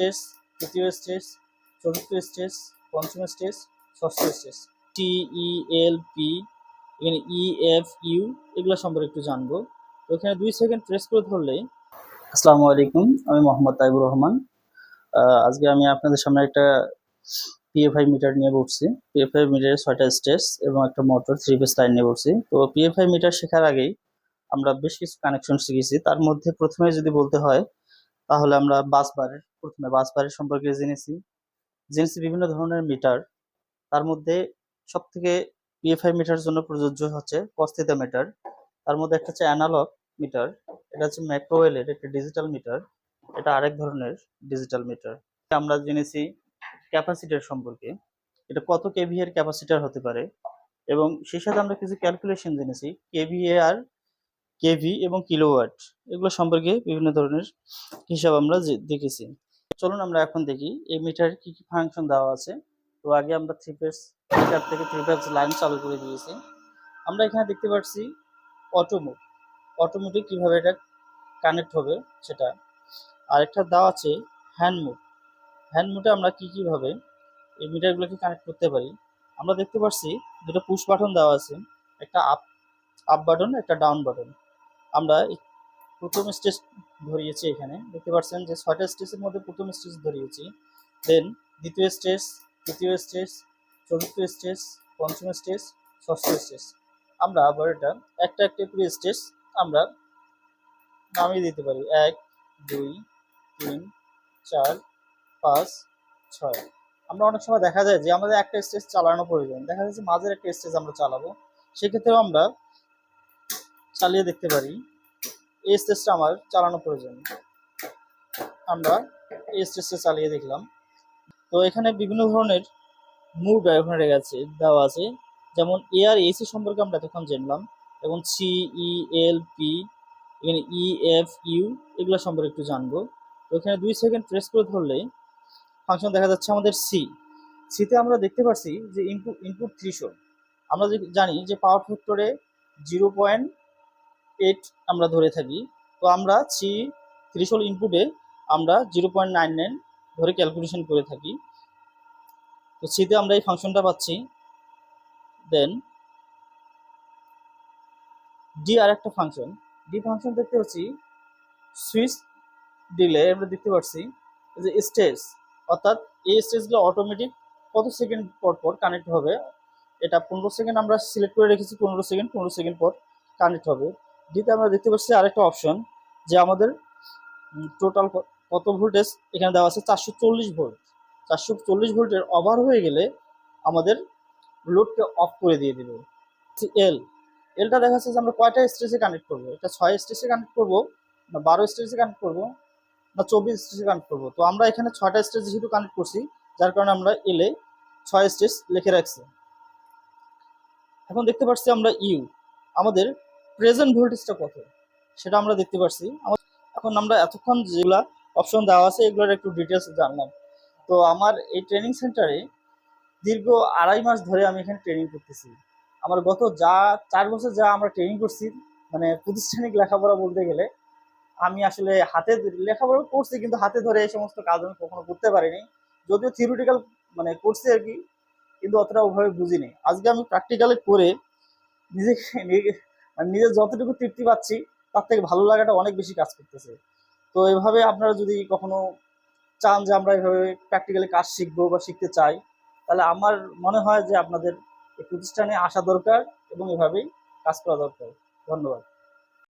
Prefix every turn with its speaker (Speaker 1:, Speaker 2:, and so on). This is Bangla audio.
Speaker 1: স্টেজ তৃতীয় স্টেজ, চতুর্থ স্টেজ, পঞ্চম স্টেজ, ষষ্ঠ স্টেজ। টি ই এল পি এখানে ই এফ ইউ এগুলো সম্পর্কে একটু জানব। তো এখানে দুই সেকেন্ড প্রেস করে ধরলে। আসসালামু আলাইকুম, আমি মোহাম্মদ তাইবুর রহমান। আজকে আমি আপনাদের সামনে একটা পিএফআই মিটার নিয়ে বসছি। পিএফআই মিটারের ছয়টা স্টেজ এবং একটা মোটর থ্রি ফেজ লাইন নিয়ে বসছি। তো পিএফআই মিটার শেখার আগেই আমরা বেশ কিছু কানেকশন শিখেছি। তার মধ্যে প্রথমে যদি বলতে হয় তাহলে আমরা বাস বারের, প্রথমে বাস বারের সম্পর্কে জেনেছি। জেনেছি বিভিন্ন ধরনের মিটার। তার মধ্যে সব থেকে পিএফআই মিটার জন্য প্রযোজ্য হচ্ছে কস্তিতা মিটার তার মধ্যে একটা হচ্ছে অ্যানালগ মিটার এটা হচ্ছে ম্যাক্রোওয়েলের একটা ডিজিটাল মিটার এটা আরেক ধরনের ডিজিটাল মিটার আমরা জেনেছি ক্যাপাসিটার সম্পর্কে, এটা কত কেভি এর ক্যাপাসিটার হতে পারে, এবং সেই সাথে আমরা কিছু ক্যালকুলেশন জেনেছি কেভিএ আর কেভি এবং কিলোওয়াট, এগুলো সম্পর্কে বিভিন্ন ধরনের হিসাব আমরা দেখেছি। চলুন আমরা এখন দেখি, এই মিটারের কি কি ফাংশন দেওয়া আছে। তো আগে আমরা থ্রি ফেজ মিটার থেকে থ্রি ফেজ লাইন চালু করে দিয়েছি। আমরা এখানে দেখতে পাচ্ছি অটোমোট অটোমেটিক কীভাবে এটা কানেক্ট হবে সেটা। আরেকটা দেওয়া আছে হ্যান্ড মুড হ্যান্ড মুডে আমরা কি কীভাবে এই মিটারগুলোকে কানেক্ট করতে পারি। আমরা দেখতে পাচ্ছি দুটো পুশ বাটন দেওয়া আছে, একটা আপ আপ বাটন একটা ডাউন বাটন আমরা প্রথম স্টেজ ধরিয়েছি এখানে। দেখতে পাচ্ছেন যে ছয়টা স্টেজের মধ্যে প্রথম স্টেজ ধরিয়েছি। দেন দ্বিতীয় স্টেজ, তৃতীয় স্টেজ, চতুর্থ স্টেজ, পঞ্চম স্টেজ, ষষ্ঠ স্টেজ। আমরা আবার এটা একটা একটা করে স্টেজ আমরা নামিয়ে দিতে পারি। এক, দুই, তিন, চার, পাঁচ, ছয়। আমরা অনেক সময় দেখা যায় যে আমাদের একটা স্টেজ চালানো প্রয়োজন। দেখা যাচ্ছে মাঝের একটা স্টেজ আমরা চালাবো। সেক্ষেত্রেও আমরা চালিয়ে দেখতে পারি। এই স্টেজটা আমার চালানো প্রয়োজন। আমরা এই স্টেজটা চালিয়ে দেখলাম। তো এখানে বিভিন্ন ধরনের মুড এখানে গেছে, দেওয়া আছে। যেমন এ আর এসি সম্পর্কে আমরা এতক্ষণ জানলাম। এবং সি ই এল পি এখানে ই এফ ইউ এগুলো সম্পর্কে একটু জানব। তো এখানে দুই সেকেন্ড প্রেস করে ধরলে ফাংশন দেখা যাচ্ছে আমাদের সি সিতে আমরা দেখতে পাচ্ছি যে ইনপুট ইনপুট থ্রিশোল্ড আমরা জানি যে পাওয়ার ফ্যাক্টরে জিরো পয়েন্ট এইট আমরা ধরে থাকি, তো আমরা সি থ্রিশোল্ড ইনপুটে আমরা জিরো পয়েন্ট নাইন নাইন ধরে ক্যালকুলেশন করে থাকি। তো সিতে আমরা এই ফাংশনটা পাচ্ছি। দেন ডি আর একটা ফাংশন। ডি ফাংশন দেখতে পাচ্ছি সুইচ দিলে আমরা দেখতে পাচ্ছি যে স্টেজ অর্থাৎ এই স্টেজগুলো অটোমেটিক কত সেকেন্ড পর পর কানেক্ট হবে? এটা পনেরো সেকেন্ড আমরা সিলেক্ট করে রেখেছি, পনেরো সেকেন্ড পনেরো সেকেন্ড পর কানেক্ট হবে। ডিতে আমরা দেখতে পাচ্ছি, আরেকটা অপশন যে আমাদের টোটাল কত ভোল্টেজ এখানে দেওয়া আছে? চারশো চল্লিশ ভোল্ট চারশো চল্লিশ ভোল্টের ওভার হয়ে গেলে আমাদের লোডকে অফ করে দিয়ে দেবে। এল এলটা দেখা যাচ্ছে যে আমরা কয়টা স্টেজে কানেক্ট করব? এটা ছয় স্টেজে কানেক্ট করব, না বারো স্টেজে কানেক্ট করব, না চব্বিশ স্টেজে কানেক্ট করব? তো আমরা এখানে ছয়টা স্টেজ যেহেতু কানেক্ট করছি, যার কারণে আমরা এলে ছয় স্টেজ লিখে রাখছি। এখন দেখতে পাচ্ছি আমরা ইউ আমাদের প্রেজেন্ট ভোল্টেজটা কত? সেটা আমরা দেখতে পাচ্ছি এখন আমরা এতক্ষণ যেগুলা অপশন দেওয়া আছে, এগুলোর একটু ডিটেলস জানলাম। তো আমার এই ট্রেনিং সেন্টারে দীর্ঘ আড়াই মাস ধরে আমি এখানে ট্রেনিং করতেছি। আমার গত যা চার বছর যা আমরা ট্রেনিং করছি মানে প্রতিষ্ঠানিক লেখাপড়া বলতে গেলে, আমি আসলে হাতে লেখাপড়া করছি কিন্তু হাতে ধরে এই সমস্ত কাজ আমি কখনো করতে পারিনি। যদিও থিওরিটিক্যাল মানে করছি আর কি, কিন্তু অতটা ওভাবে বুঝিনি। আজকে আমি প্র্যাকটিক্যালে করে নিজেকে নিজে- মানে নিজের যতটুকু তৃপ্তি পাচ্ছি, তার থেকে ভালো লাগাটা অনেক বেশি কাজ করতেছে। তো এভাবে আপনারা যদি কখনো চান যে আমরা এভাবে প্র্যাকটিক্যালি কাজ শিখব বা শিখতে চাই, তাহলে আমার মনে হয় যে আপনাদের প্রতিষ্ঠানে আসা দরকার এবং এভাবেই কাজ করা দরকার। ধন্যবাদ।